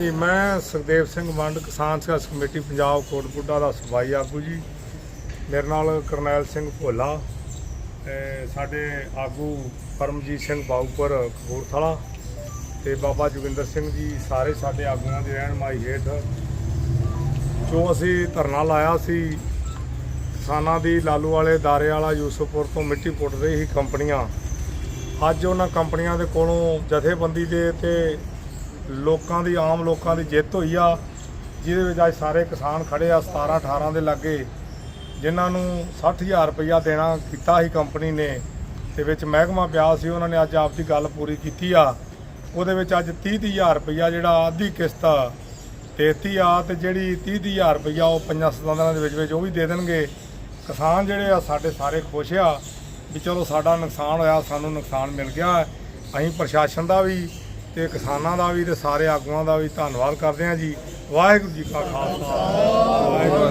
ਜੀ, ਮੈਂ ਸੁਖਦੇਵ ਸਿੰਘ ਮੰਡ ਕਿਸਾਨ ਸੰਘਰਸ਼ ਕਮੇਟੀ, ਪੰਜਾਬ ਕੋਟਪੁੱਡਾ ਦਾ ਸਫ਼ਾਈ ਆਗੂ ਜੀ। ਮੇਰੇ ਨਾਲ ਕਰਨੈਲ ਸਿੰਘ ਭੋਲਾ ਸਾਡੇ ਆਗੂ ਪਰਮਜੀਤ ਸਿੰਘ ਬਾਉਪੁਰ ਕਪੂਰਥਲਾ ਤੇ ਬਾਬਾ ਜੋਗਿੰਦਰ ਸਿੰਘ ਜੀ, ਸਾਰੇ ਸਾਡੇ ਆਗੂਆਂ ਦੀ ਰਹਿਨਮਾਈ ਹੇਠ। ਜੋ ਅਸੀਂ ਧਰਨਾ ਲਾਇਆ ਸੀ, ਕਿਸਾਨਾਂ ਦੀ ਲਾਲੂ ਵਾਲੇ ਦਾਰੇ ਵਾਲਾ ਯੂਸਫਪੁਰ ਤੋਂ ਮਿੱਟੀ ਪੁੱਟ ਰਹੀ ਸੀ ਕੰਪਨੀਆਂ। ਅੱਜ ਉਹਨਾਂ ਕੰਪਨੀਆਂ ਦੇ ਕੋਲੋਂ ਜਥੇਬੰਦੀ ਦੇ ਤੇ ਲੋਕਾਂ ਦੀ, ਆਮ ਲੋਕਾਂ ਦੀ ਜਿੱਤ ਹੋਈ ਆ, ਜਿਹਦੇ ਵਿੱਚ ਅੱਜ ਸਾਰੇ ਕਿਸਾਨ ਖੜੇ ਆ 17 18 ਦੇ ਲਾਗੇ, ਜਿਨ੍ਹਾਂ ਨੂੰ 60000 ਰੁਪਇਆ ਦੇਣਾ ਕੀਤਾ ਸੀ ਕੰਪਨੀ ਨੇ, ਤੇ ਵਿੱਚ ਮਹਿਕਮਾ ਪਿਆ ਸੀ, ਉਹਨਾਂ ਨੇ ਅੱਜ ਆਪਦੀ ਗੱਲ ਪੂਰੀ ਕੀਤੀ ਆ। ਉਹਦੇ ਵਿੱਚ ਅੱਜ 30000 ਰੁਪਇਆ ਜਿਹੜਾ ਅੱਧੀ ਕਿਸ਼ਤ ਦੇਤੀ ਆ, ਤੇ ਜਿਹੜੀ 30000 ਰੁਪਇਆ ਉਹ ਪੰਜਾਂ ਸਤੰਦਰਾਂ ਦੇ ਵਿੱਚ ਵਿੱਚ ਉਹ ਵੀ ਦੇ ਦੇਣਗੇ। ਕਿਸਾਨ ਜਿਹੜੇ ਆ, ਸਾਡੇ ਸਾਰੇ ਖੁਸ਼ ਆ, ਵੀ ਚਲੋ ਸਾਡਾ ਨੁਕਸਾਨ ਹੋਇਆ, ਸਾਨੂੰ ਨੁਕਸਾਨ ਮਿਲ ਗਿਆ। ਅਸੀਂ ਪ੍ਰਸ਼ਾਸਨ ਦਾ ਵੀ ਤੇ ਕਿਸਾਨਾਂ ਦਾ ਵੀ ਤੇ ਸਾਰੇ ਆਗੂਆਂ ਦਾ ਵੀ ਧੰਨਵਾਦ ਕਰਦੇ ਹਾਂ ਜੀ। ਵਾਹਿਗੁਰੂ ਜੀ ਕਾ ਖਾਲਸਾ। ਵਾਹਿਗੁਰੂ